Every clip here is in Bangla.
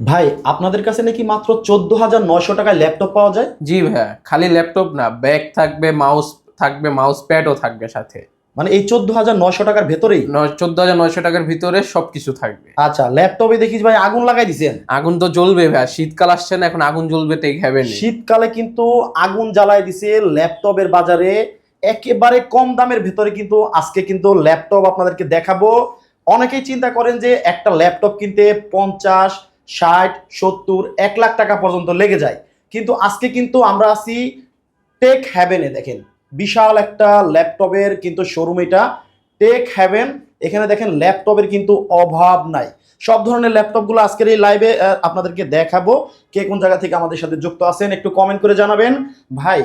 ভাই আপনাদের কাছে নাকি মাত্র চোদ্দ হাজার নয়শো টাকায় ল্যাপটপ পাওয়া যায়? জি ভাইয়া খালি ল্যাপটপ না ব্যাগ থাকবে মাউস থাকবে মাউস প্যাডও থাকবে সাথে। মানে এই চোদ্দ হাজার নয়শো টাকার ভেতরেই? চোদ্দ হাজার নয়শো টাকার ভিতরে সবকিছু থাকবে। আচ্ছা ল্যাপটপে দেখিস ভাই আগুন লাগাই দিছেন। আগুন তো জ্বলবে ভাইয়া শীতকাল আসছে না এখন আগুন জ্বলবে টেক হ্যাভেন শীতকালে কিন্তু আগুন জ্বালায় দিছে ল্যাপটপের বাজারে। একেবারে কম দামের ভেতরে কিন্তু আজকে কিন্তু ল্যাপটপ আপনাদেরকে দেখাবো। অনেকেই চিন্তা করেন যে একটা ল্যাপটপ কিনতে পঞ্চাশ ষাট, সত্তর, এক লাখ টাকা পর্যন্ত লেগে যায়। কিন্তু আজকে কিন্তু আমরা আছি টেক হ্যাভেনে দেখেন। বিশাল একটা ল্যাপটপের কিন্তু শোরুম এটা। টেক হ্যাভেন এখানে দেখেন ল্যাপটপের কিন্তু অভাব নাই। সব ধরনের ল্যাপটপগুলো আজকের এই লাইভে আপনাদেরকে দেখাবো। কে কোন জায়গা থেকে আমাদের সাথে যুক্ত আছেন, একটু কমেন্ট করে জানাবেন। ভাই,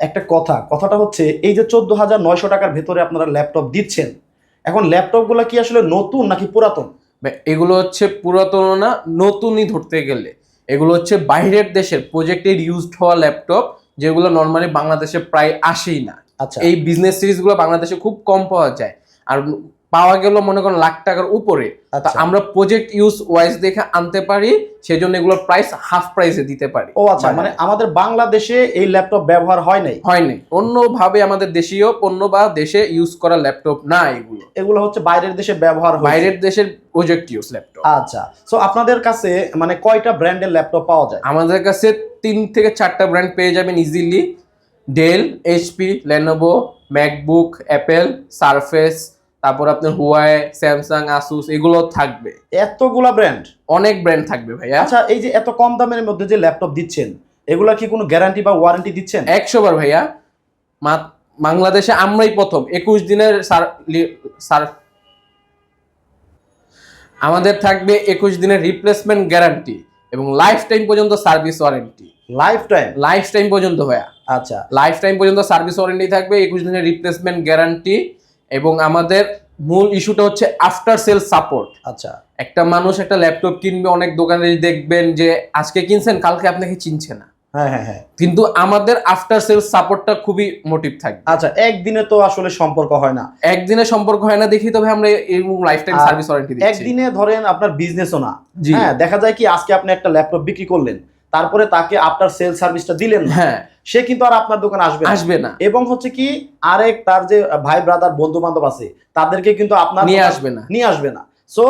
একটা কথা। কথাটা হচ্ছে, এই যে চোদ্দ হাজার নয়শো টাকার ভেতরে আপনারা ল্যাপটপ দিচ্ছেন, এখন ল্যাপটপগুলো কি আসলে নতুন নাকি পুরাতন? এগুলো হচ্ছে পুরাতন না নতুনই ধরতে গেলে। এগুলো হচ্ছে বাইরের দেশের প্রজেক্টের ইউজড হওয়া ল্যাপটপ যেগুলো নর্মালি বাংলাদেশে প্রায় আসেই না। আচ্ছা। এই বিজনেস সিরিজগুলো বাংলাদেশে খুব কম পাওয়া যায়। আর পাওয়া গেল মনে করেন লাখ টাকার উপরে। আচ্ছা। আমরা প্রজেক্ট ইউজ ওয়াইজ দেখে আনতে পারি সেজন্য এগুলোর প্রাইস হাফ প্রাইসে দিতে পারি। ও আচ্ছা মানে আমাদের বাংলাদেশে এই ল্যাপটপ ব্যবহার হয় নাই? হয়নি অন্যভাবে আমাদের দেশীয় পণ্য বা দেশে ইউজ করা ল্যাপটপ না এগুলো। এগুলো হচ্ছে বাইরের দেশে ব্যবহার হয় বাইরের দেশের প্রজেক্ট ইউজ ল্যাপটপ আচ্ছা সো আপনাদের কাছে মানে কয়টা ব্র্যান্ডের ল্যাপটপ পাওয়া যায়? আমাদের কাছে তিন থেকে চারটা ব্র্যান্ড পেয়ে যাবেন easily Dell HP Lenovo MacBook Apple Surface তারপর আপনার হুয়াই স্যামসাং আসুস এগুলো থাকবে। এতগুলা ব্র্যান্ড অনেক ব্র্যান্ড থাকবে ভাইয়া। আচ্ছা এই যে এত কম দামের মধ্যে যে ল্যাপটপ দিচ্ছেন এগুলা কি কোনো গ্যারান্টি বা ওয়ারেন্টি দিচ্ছেন? একশো বার ভাইয়া। মা- বাংলাদেশে আমরাই প্রথম। একুশ দিনের সার আমাদের থাকবে একুশ দিনের রিপ্লেসমেন্ট গ্যারান্টি এবং লাইফ টাইম পর্যন্ত service warranty life time life time পর্যন্ত ভাইয়া। আচ্ছা। লাইফ টাইম পর্যন্ত সার্ভিস ওয়ারেন্টি থাকবে একুশ দিনের রিপ্লেসমেন্ট গ্যারান্টি এবং আমাদের মূল ইস্যুটা হচ্ছে আফটার সেল সাপোর্ট আচ্ছা। একটা মানুষ একটা ল্যাপটপ কিনবে অনেক দোকানে দেখবেন যে আজকে কিনছেন কালকে আপনাকে চিনছে না। হ্যাঁ হ্যাঁ হ্যাঁ। কিন্তু আমাদের আফটার সেল সাপোর্টটা খুবই মোটিভ থাকবে। আচ্ছা একদিনে তো আসলে সম্পর্ক হয় না। একদিনের সম্পর্ক হয় না দেখি তবে আমরা এই লাইফ টাইম সার্ভিস ওয়ারেন্টি দিচ্ছি। একদিনে ধরেন আপনার বিজনেসও না। হ্যাঁ দেখা যায় কি আজকে আপনি একটা ল্যাপটপ বিক্রি করলেন তারপরে তাকে আপনার সেল সার্ভিসটা দিলেন হ্যাঁ। সে কিন্তু আর আপনার দোকানে আসবে আসবে না। এবং হচ্ছে কি আরেক তার যে ভাই ব্রাদার বন্ধু বান্ধব আছে তাদেরকে কিন্তু আপনার নিয়ে আসবে না। নিয়ে আসবে না। সো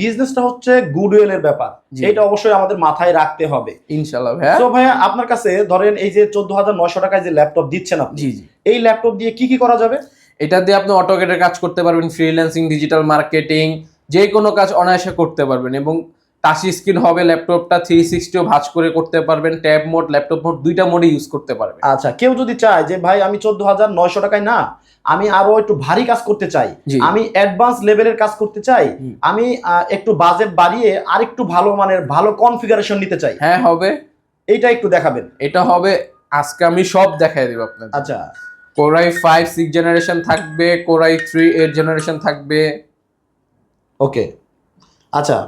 বিজনেসটা হচ্ছে গুডউইল এর ব্যাপার। এটা অবশ্যই আমাদের মাথায় রাখতে হবে। ইনশাল্লাহ ভাইয়া তো ভাইয়া আপনার কাছে ধরেন এই যে চোদ্দ হাজার নয়শো টাকায় যে ল্যাপটপ দিচ্ছেন আপনি জি জি। এই ল্যাপটপ দিয়ে কি কি করা যাবে? এটা দিয়ে আপনি অটোকেটের কাজ করতে পারবেন ফ্রিল্যান্সিং ডিজিটাল মার্কেটিং যে কোনো কাজ অনায়াসে করতে পারবেন। এবং টাচ স্ক্রিন হবে ল্যাপটপটা থ্রি সিক্সটিও ভাঁজ করে করতে পারবেন ট্যাব মোড ল্যাপটপ মোড দুইটা মোডে ইউজ করতে পারবেন। আচ্ছা কেউ যদি চায় যে ভাই আমি চোদ্দ হাজার নয়শো টাকায় না আমি আরও একটু ভারী কাজ করতে চাই আমি অ্যাডভান্স লেভেলের কাজ করতে চাই আমি একটু বাজেট বাড়িয়ে আরেকটু ভালো মানের ভালো কনফিগারেশন নিতে চাই। হ্যাঁ হবে। এইটা একটু দেখাবেন। এটা হবে আজকে আমি সব দেখাই দেবো আপনাদের। আচ্ছা। Core i five six generation থাকবে core i three eight generation থাকবে। ওকে আচ্ছা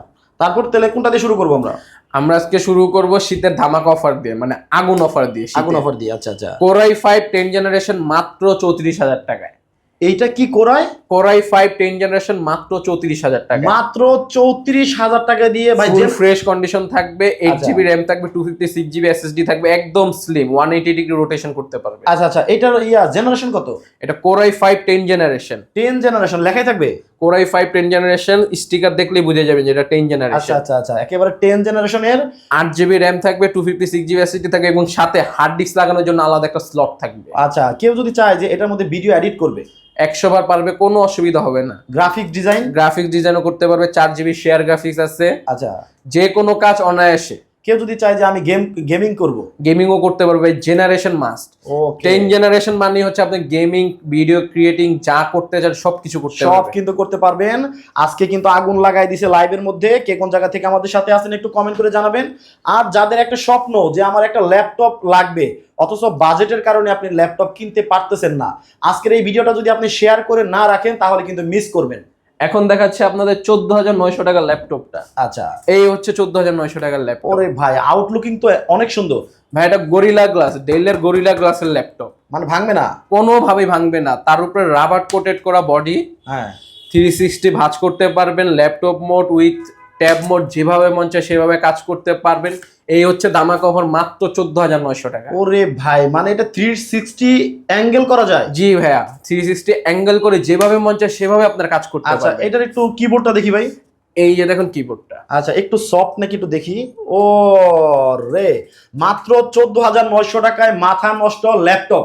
তারপর তাহলে কোনটা দিয়ে শুরু করব আমরা? আমরা আজকে শুরু করব শীতের ধামাকা অফার দিয়ে মানে আগুন অফার দিয়ে আগুন অফার দিয়ে আচ্ছা আচ্ছা। কোরাই ফাইভ টেন জেনারেশন মাত্র চৌত্রিশ হাজার টাকায়। এইটা কি করায় কোরাই ফাইভ টেন জেনারেশন মাত্র চৌত্রিশ হাজার টাকা মাত্র চৌত্রিশ হাজার টাকা দিয়ে ভাই যে ফ্রেশ কন্ডিশন থাকবে এইট। জিবি র্যাম থাকবে two fifty six GB SSD থাকবে একদম slim one eighty degree rotation করতে পারবে। আচ্ছা আচ্ছা এটার ইয়া জেনারেশন কত? এটা core i five ten generation ten generation লেখাই থাকবে? Core i five ten generation sticker দেখলেই বুঝে যাবেন যে এটা টেন আচ্ছা জেনারেশন আচ্ছা আচ্ছা একেবারে টেন জেনারেশনের আট জিবি র্যাম থাকবে two fifty six GB SSD থাকবে এবং সাথে হার্ড ডিস্ক লাগানোর জন্য আলাদা একটা স্লট থাকবে। আচ্ছা কেউ যদি চায় যে এটার মধ্যে ভিডিও এডিট করবে একশো বার পারবে কোনো অসুবিধা হবে না। গ্রাফিক ডিজাইন গ্রাফিক্স ডিজাইনও করতে পারবে চার জিবি শেয়ার গ্রাফিক্স আছে। আচ্ছা। যে কোনো কাজ অনায়াসে। কেউ যদি চায় যে আমি গেম গেমিং করব। গেমিংও করতে পারবে জেনারেশন মাস্ট টেন জেনারেশন মানে হচ্ছে আপনি গেমিং ভিডিও ক্রিয়েটিং যা করতে চান সবকিছু করতে সব কিন্তু করতে পারবেন। আজকে কিন্তু আগুন লাগাই দিছে লাইভের মধ্যে। কে কোন জায়গা থেকে আমাদের সাথে আছেন একটু কমেন্ট করে জানাবেন। আর যাদের একটা স্বপ্ন যে আমার একটা ল্যাপটপ লাগবে অথচ বাজেটের কারণে আপনি ল্যাপটপ কিনতে পারতেছেন না আজকের এই ভিডিওটা যদি আপনি শেয়ার করে না রাখেন তাহলে কিন্তু মিস করবেন। এখন দেখাচ্ছে আপনাদের চোদ্দ হাজার নয়শো টাকার ল্যাপটপটা। আচ্ছা। এই হচ্ছে চোদ্দ হাজার নয়শো টাকার ল্যাপটপ। ওরে ভাই আউটলুকিং তো অনেক সুন্দর। ভাই এটা গরিলা গ্লাস ডেলের গরিলা গ্লাসের ল্যাপটপ। মানে ভাঙবে না? কোনোভাবেই ভাঙবে না। তার উপরে রাবার কোটেড করা বডি হ্যাঁ। থ্রি সিক্সটি ভাঁজ করতে পারবেন laptop mode with tab mode যেভাবে মন চায় সেভাবে কাজ করতে পারবেন। এই হচ্ছে দামা কভার মাত্র চোদ্দ হাজার নয়শো টাকা। ওরে ভাই মানে এটা থ্রি সিক্সটি অ্যাঙ্গেল করা যায়? জি ভাইয়া থ্রি সিক্সটি অ্যাঙ্গেল করে যেভাবে মন চায় সেভাবে আপনার কাজ করতে আচ্ছা এটার একটু কিবোর্ডটা দেখি ভাই। এই যে দেখুন কিবোর্ডটা আচ্ছা একটু সফট নাকি একটু দেখি। ও রে মাত্র চোদ্দ হাজার নয়শো টাকায় মাথা নষ্ট ল্যাপটপ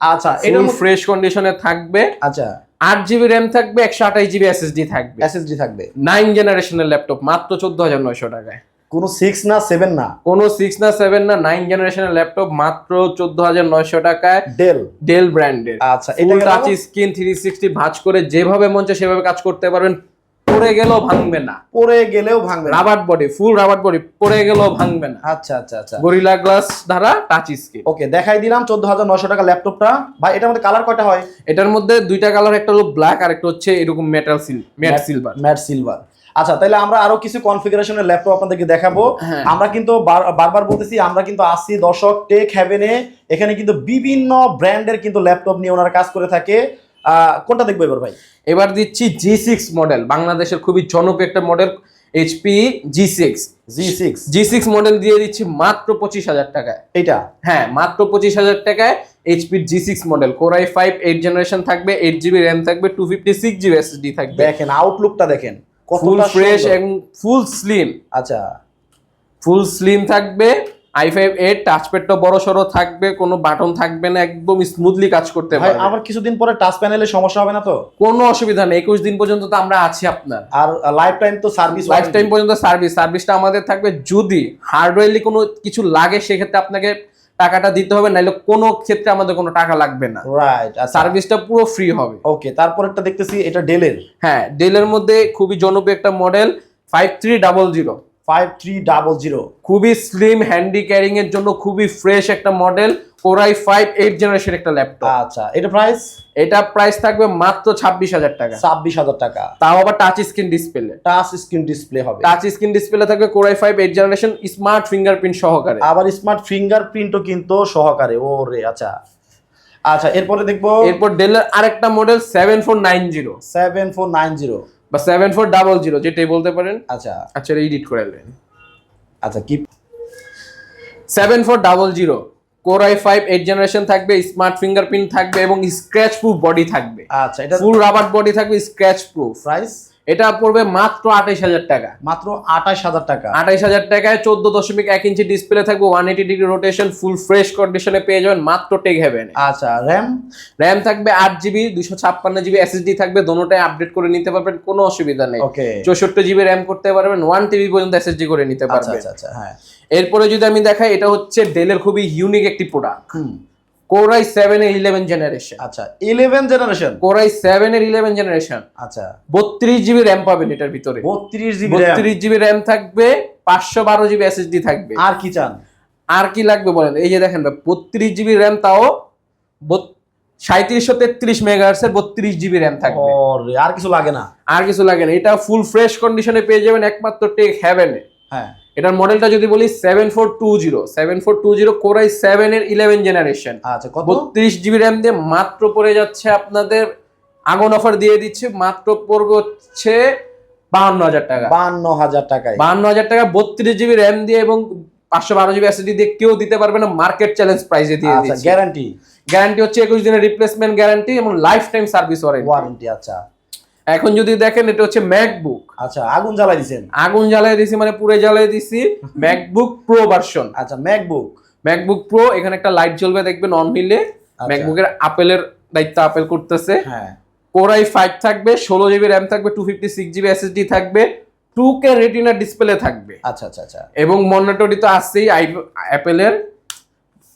আচ্ছা এটা ফ্রেশ কন্ডিশনে থাকবে। আচ্ছা। আট জিবি র্যাম থাকবে একশো আঠাশ জিবি এসএসডি থাকবে। এসএসডি থাকবে। নাইন জেনারেশনের ল্যাপটপ মাত্র চোদ্দ হাজার নয়শো টাকায়। কোনো সিক্স না সেভেন না? কোনো সিক্স না সেভেন না নাইন জেনারেশনের ল্যাপটপ মাত্র চোদ্দ হাজার নয়শো টাকায়। ডেল ডেল ব্র্যান্ডের আচ্ছা এটা টাচ স্ক্রিন থ্রি সিক্সটি ভাঁজ করে যেভাবে মন চায় সেভাবে কাজ করতে পারবেন। পড়ে গেলেও ভাঙবে না। পরে গেলেও ভাঙবে না। Rubber body full rubber body পড়ে গেলেও ভাঙবে না। আচ্ছা আচ্ছা আচ্ছা। Gorilla Glass touch screen okay দেখাই দিলাম চোদ্দ হাজার নশো টাকা ল্যাপটপটা ভাই এটার মধ্যে কালার কয়টা হয়? এটার মধ্যে দুইটা কালার একটা হলো ব্ল্যাক আর একটা হচ্ছে এরকম metal seal matte silver matte silver আচ্ছা তাহলে আমরা আরও কিছু কনফিগারেশনের ল্যাপটপ আপনাদেরকে দেখাবো। হ্যাঁ। আমরা কিন্তু বারবার বলতেছি আমরা কিন্তু আসছি দর্শক টেক হ্যাভেনে এখানে কিন্তু বিভিন্ন ব্র্যান্ডের কিন্তু ল্যাপটপ নিয়ে ওনারা কাজ করে থাকে। কোনটা দেখব এবার ভাই? এবার দিচ্ছি জি সিক্স মডেল বাংলাদেশের খুবই জনপ্রিয় একটা model HP G six G six G six model দিয়ে দিচ্ছি মাত্র পঁচিশ হাজার টাকায়। এটা হ্যাঁ মাত্র পঁচিশ হাজার টাকায় এইচপির G six model core i five eight generation থাকবে এইট জিবি র্যাম থাকবে two fifty six GB SSD থাকবে। দেখেন আউটলুকটা দেখেন ফুল ফ্রেশ। এবং ফুল স্লিম আচ্ছা। ফুল স্লিম থাকবে আই ফাইভ এইট টাচপ্যাডটা বড় সড়ো থাকবে কোনো বাটন থাকবে না একদম স্মুথলি কাজ করতে পারবে। আবার কিছুদিন পরে টাচ প্যানেলে সমস্যা হবে না তো? কোনো অসুবিধা নেই একুশ দিন পর্যন্ত তো আমরা আছি আপনার। আর লাইফ টাইম তো সার্ভিস লাইফ টাইম পর্যন্ত সার্ভিস সার্ভিসটা আমাদের থাকবে যদি হার্ডওয়্যারলি কোনো কিছু লাগে সেক্ষেত্রে আপনাকে টাকাটা দিতে হবে নাহলে কোনো ক্ষেত্রে আমাদের কোনো টাকা লাগবে না। রাইট আচ্ছা। সার্ভিসটা পুরো ফ্রি হবে। ওকে তারপরেরটা দেখতেছি এটা ডেলের হ্যাঁ ডেলের মধ্যে খুবই জনপ্রিয় একটা model five three double zero 5300 খুবই স্লিম হ্যান্ডি ক্যারিং এর জন্য খুবই ফ্রেশ একটা মডেল কোরাই 5 8 জেনারেশন একটা ল্যাপটপ আচ্ছা এটা প্রাইস এটা প্রাইস থাকবে মাত্র 26000 টাকা। 26000 টাকা। তাও আবার touch screen display touch screen display হবে। টাচ স্ক্রিন ডিসপ্লে থাকবে core i 5 8 generation smart fingerprint সহকারে। আবার স্মার্ট ফিঙ্গারপ্রিন্টও কিন্তু সহকারে। ওরে আচ্ছা। আচ্ছা এরপরে দেখব এরপর ডেলের আরেকটা মডেল 7490 7490 বা সেভেন ফোর ডাবল জিরো যেটাই বলতে পারেন। আচ্ছা। আচ্ছা এডিট করে নেবেন আচ্ছা কি seven four double zero core i five eight generation থাকবে স্মার্ট ফিঙ্গারপ্রিন্ট থাকবে এবং স্ক্র্যাচ প্রুফ বডি থাকবে। আচ্ছা এটা ফুল রাবার বডি থাকবে স্ক্র্যাচ প্রুফ প্রাইস এটা পড়বে মাত্র আঠাইশ হাজার টাকা। মাত্র আঠাশ হাজার টাকা। আঠাইশ হাজার টাকায় চোদ্দ দশমিক এক ইঞ্চি ডিসপ্লে থাকবে one eighty degree rotation full fresh কন্ডিশনে পেয়ে যাবেন মাত্র টেক হেভেন আচ্ছা র্যাম র্যাম থাকবে আট জিবি দুশো ছাপ্পান্ন জিবি এসএসডি থাকবে দোনোটাই আপডেট করে নিতে পারবেন কোনো অসুবিধা নেই। চৌষট্টি জিবি র্যাম করতে পারবেন ওয়ান টিবি পর্যন্ত এসএসডি করে নিতে আচ্ছা পারবেন। আচ্ছা আচ্ছা হ্যাঁ। এরপরে যদি আমি দেখাই এটা হচ্ছে ডেলের খুবই ইউনিক একটি প্রোডাক্ট হুম। কোরাই সেভেন এর ইলেভেন জেনারেশন আচ্ছা eleven generation core i seven এর ইলেভেন জেনারেশন আচ্ছা। বত্রিশ জিবি র্যাম পাবেন এটার ভিতরে। বত্রিশ জিবি বত্রিশ জিবি র্যাম থাকবে পাঁচশো বারো জিবি এসএসডি থাকবে। আর কি চান? আর কি লাগবে বলেন? এই যে দেখেন বত্রিশ জিবি র্যাম তাও সাঁত্রিশশো তেত্রিশ মেগাহার্স এর বত্রিশ জিবি র্যাম থাকবে। আর কিছু লাগে না। আর কিছু লাগে না। এটা ফুল ফ্রেশ কন্ডিশনে পেয়ে যাবেন একমাত্র টেক হ্যাভেনে হ্যাঁ। এটার মডেলটা যদি বলি seven four two zero seven four two zero core i seven এর ইলেভেন জেনারেশন আচ্ছা কত? বত্রিশ জিবি র্যাম দিয়ে মাত্র পড়ে যাচ্ছে আপনাদের আগুন অফার দিয়ে দিচ্ছে মাত্র পড়বে হচ্ছে বাহান্ন হাজার টাকা। বান্ন হাজার টাকায়। বাহান্ন হাজার টাকা বত্রিশ জিবি র্যাম দিয়ে এবং পাঁচশো বারো জিবি এসএসডি দিয়ে কেউ দিতে পারবে না মার্কেট চ্যালেঞ্জ প্রাইসে দিয়ে আচ্ছা দিচ্ছে। গ্যারান্টি গ্যারান্টি হচ্ছে একুশ দিনের রিপ্লেসমেন্ট গ্যারান্টি এবং লাইফ টাইম সার্ভিস ওয়ারেন্টি আচ্ছা। এখন যদি দেখেন এটা হচ্ছে ম্যাকবুক আচ্ছা আগুন জ্বালাই দিছেন। আগুন জ্বালিয়ে দিছি মানে পুরে জ্বালিয়ে দিছি। ম্যাকবুক প্রো ভার্সন আচ্ছা ম্যাকবুক ম্যাকবুক প্রো এখানে একটা লাইট জ্বলবে দেখবেন অন হিলে ম্যাকবুকের আপেলের দায়িত্ব আপেল করতেছে। হ্যাঁ। কোরাই ফাইভ থাকবে ষোলো জিবি র্যাম থাকবে two fifty six GB SSD থাকবে টু কে রেটিনা ডিসপ্লে থাকবে। আচ্ছা আচ্ছা আচ্ছা। এবং মনিটরটি তো আসছেই অ্যাপেলের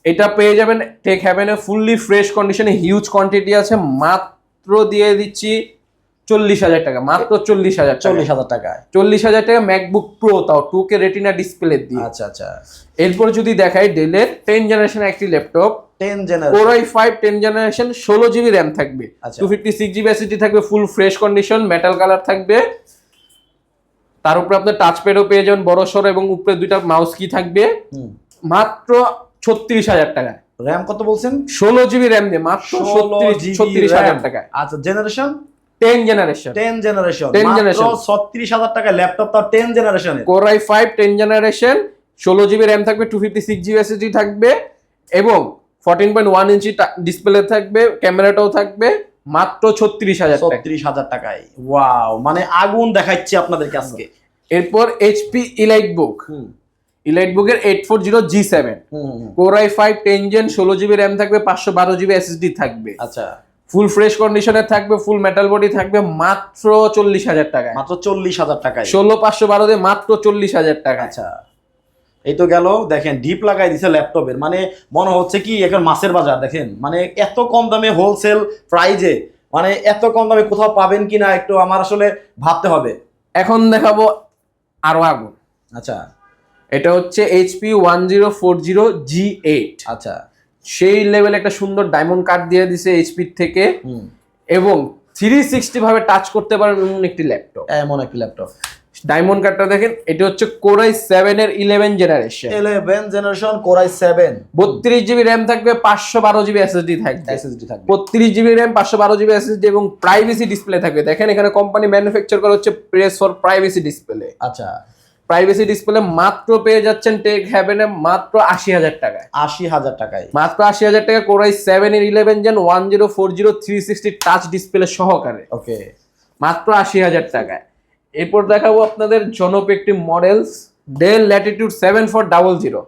এটা পেয়ে যাবেন টেক হ্যাভেনে ফুললি ফ্রেশ কন্ডিশনে হিউজ কোয়ান্টিটি আছে। মাত্র দিয়ে দিচ্ছি চল্লিশ হাজার টাকা মাত্র চল্লিশ হাজার চল্লিশ হাজার টাকায়। চল্লিশ হাজার টাকা ম্যাকবুক প্রো তাও টু কে রেটিনা ডিসপ্লে দিয়ে। আচ্ছা আচ্ছা। এরপর যদি দেখাই ডেলের টেন জেনারেশন একটি laptop ten generation core i five ten generation ষোলো জিবি র্যাম থাকবে। Two fifty six GB SSD থাকবে full fresh condition metal colour থাকবে। তার উপরে আপনার টাচ প্যাডও পেয়ে যাবেন বড় সড়ো এবং উপরে দুইটা মাউস কি থাকবে। মাত্র ছত্রিশ হাজার টাকায় র্যাম কত বলছেন? ষোলো জিবি র্যাম দিয়ে মাত্র ছত্রিশ হাজার টাকায়। আচ্ছা generation ten generation ten generation 10 মাত্র generation। ছত্রিশ হাজার টাকায় ল্যাপটপ তাও টেন জেনারেশনের core i five ten generation ষোলো জিবি র্যাম থাকবে two fifty six GB SSD থাকবে এবং fourteen point one inch display থাকবে ক্যামেরাটাও থাকবে মাত্র ছত্রিশ হাজার ছত্রিশ হাজার টাকায়। ওয়াও মানে আগুন দেখাচ্ছি আপনাদেরকে আজকে। এরপর HP EliteBook hmm. Elite বুকের eight four zero G seven hmm, hmm, hmm. Core i five ten gen ষোলো জিবি র্যাম থাকবে পাঁচশো বারো জিবি এসএসডি থাকবে। আচ্ছা। ফুল ফ্রেশ কন্ডিশনে থাকবে ফুল মেটাল বডি থাকবে মাত্র চল্লিশ হাজার টাকায়। মাত্র চল্লিশ হাজার টাকায়। ষোলো পাঁচশো বারো দিয়ে মাত্র চল্লিশ হাজার টাকা আচ্ছা এই তো গেল দেখেন ডিপ লাগাই দিছে ল্যাপটপের। মানে মনে হচ্ছে কি এখন মাছের বাজার দেখেন মানে এত কম দামে হোলসেল প্রাইজে মানে এত কম দামে কোথাও পাবেন কিনা একটু আমার আসলে ভাবতে হবে। এখন দেখাবো আরও আগুন। আচ্ছা। এটা হচ্ছে HP one zero four zero G eight আচ্ছা। সেই লেভেল একটা সুন্দর ডায়মন্ড কার্ড দিয়ে দিছে এইচপি থেকে। এবং থ্রি সিক্সটি ভাবে টাচ করতে পারেন এমন একটি ল্যাপটপ এমন একটি ল্যাপটপ ডায়মন্ড কার্ডটা দেখেন এটা হচ্ছে কোরাই সেভেন এর eleven generation eleven generation core i seven বত্রিশ জিবি র্যাম থাকবে পাঁচশো বারো জিবি এসএসডি থাকবে। এসএসডি থাকবে। বত্রিশ জিবি র্যাম পাঁচশো বারো জিবি এসএসডি এবং প্রাইভেসি ডিসপ্লে থাকবে। দেখেন এখানে কোম্পানি ম্যানুফ্যাকচার করা হচ্ছে প্রেস ফর প্রাইভেসি ডিসপ্লে আচ্ছা। প্রাইভেসি ডিসপ্লে মাত্র পেয়ে যাচ্ছেন টেক হ্যাভেনে মাত্র আশি হাজার টাকায়। আশি হাজার টাকায়। মাত্র আশি হাজার টাকা কোরাই সেভেন এর eleven gen one zero four zero three sixty touch display সহকারে। ওকে মাত্র আশি হাজার টাকায়। এরপর দেখাবো আপনাদের জনপ্রিয় একটি models Dell Latitude seven four double zero.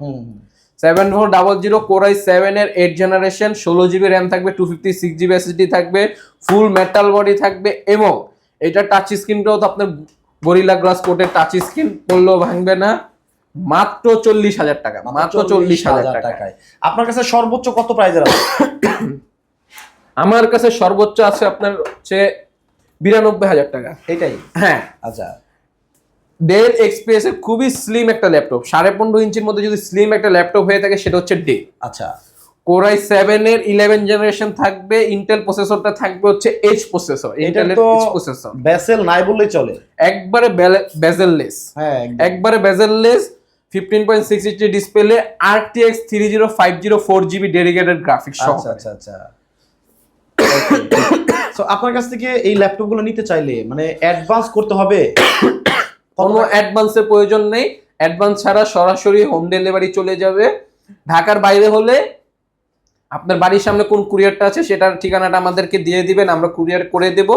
Seven four double zero core i seven এর এইট জেনারেশন ষোলো জিবি র্যাম থাকবে two fifty six GB SSD থাকবে ফুল মেটাল বডি থাকবে এবং এটা টাচ স্ক্রিনটাও তো আপনার গরিলা গ্লাস কোটের টাচ স্ক্রিন করলেও ভাঙবে না। মাত্র চল্লিশ হাজার টাকা মাত্র চল্লিশ হাজার টাকায়। আপনার কাছে সর্বোচ্চ কত প্রাইজের আছে? আমার কাছে সর্বোচ্চ আছে আপনার হচ্ছে বিরানব্বই হাজার টাকা। এটাই? হ্যাঁ। আচ্ছা। ডেল এক্সপিএস এর খুবই স্লিম একটা ল্যাপটপ সাড়ে পনেরো ইঞ্চির মধ্যে যদি স্লিম একটা ল্যাপটপ হয়ে থাকে সেটা হচ্ছে ডে আচ্ছা। কোরাই সেভেন এর ইলেভেন জেনারেশন থাকবে ইন্টেল প্রসেসরটা থাকবে হচ্ছে এইচ প্রসেসর তো এইচ প্রসেসর ব্যাসেল নাই বললেই চলে। একবারে বেজেললেস হ্যাঁ একবারে bezelless fifteen point six inch display RTX three zero five zero four GB dedicated graphics আচ্ছা আচ্ছা আচ্ছা। তো আপনার কাছ থেকে এই ল্যাপটপগুলো নিতে চাইলে মানে অ্যাডভান্স করতে হবে? কোনো অ্যাডভান্সের প্রয়োজন নেই। অ্যাডভান্স ছাড়া সরাসরি হোম ডেলিভারি চলে যাবে। ঢাকার বাইরে হলে আপনার বাড়ির সামনে কোন কুরিয়ারটা আছে সেটার ঠিকানাটা আমাদেরকে দিয়ে দিবেন আমরা কুরিয়ার করে দেব।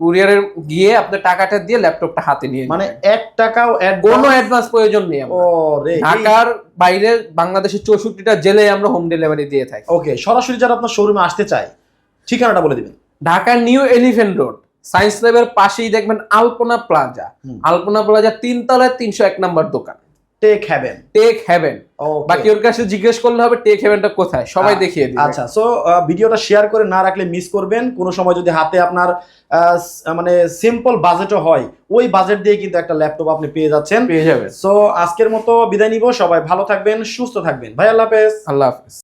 কুরিয়ারের গিয়ে আপনার টাকাটা দিয়ে ল্যাপটপটা হাতে নিয়ে মানে এক টাকাও কোনো অ্যাডভান্স প্রয়োজন নেই ঢাকার বাইরে বাংলাদেশের চৌষট্টিটা জেলে আমরা হোম ডেলিভারি দিয়ে থাকি। ওকে সরাসরি যারা আপনার শোরুমে আসতে চায় ঠিকানাটা বলে দিবেন। ঢাকার নিউ এলিফেন্ট রোড সায়েন্স ল্যাবের পাশেই দেখবেন আলপনা প্লাজা। আলপনা প্লাজা তিনতলায় তিনশো এক নম্বর দোকান। টেক হ্যাভেন টেক হ্যাভেন বাকি ওর কাছে জিজ্ঞেস করলে হবে টেক হ্যাভেনটা কোথায়? সবাই দেখিয়ে দিবে। আচ্ছা সো ভিডিওটা শেয়ার করে না রাখলে মিস করবেন। কোনো সময় যদি হাতে আপনার মানে সিম্পল বাজেটও হয় ওই বাজেট দিয়ে কিন্তু একটা ল্যাপটপ আপনি পেয়ে যাচ্ছেন। পেয়ে যাবেন। সো আজকের মতো বিদায় নিব। সবাই ভালো থাকবেন সুস্থ থাকবেন। ভাই আল্লাহ হাফেজ। আল্লাহ হাফিজ।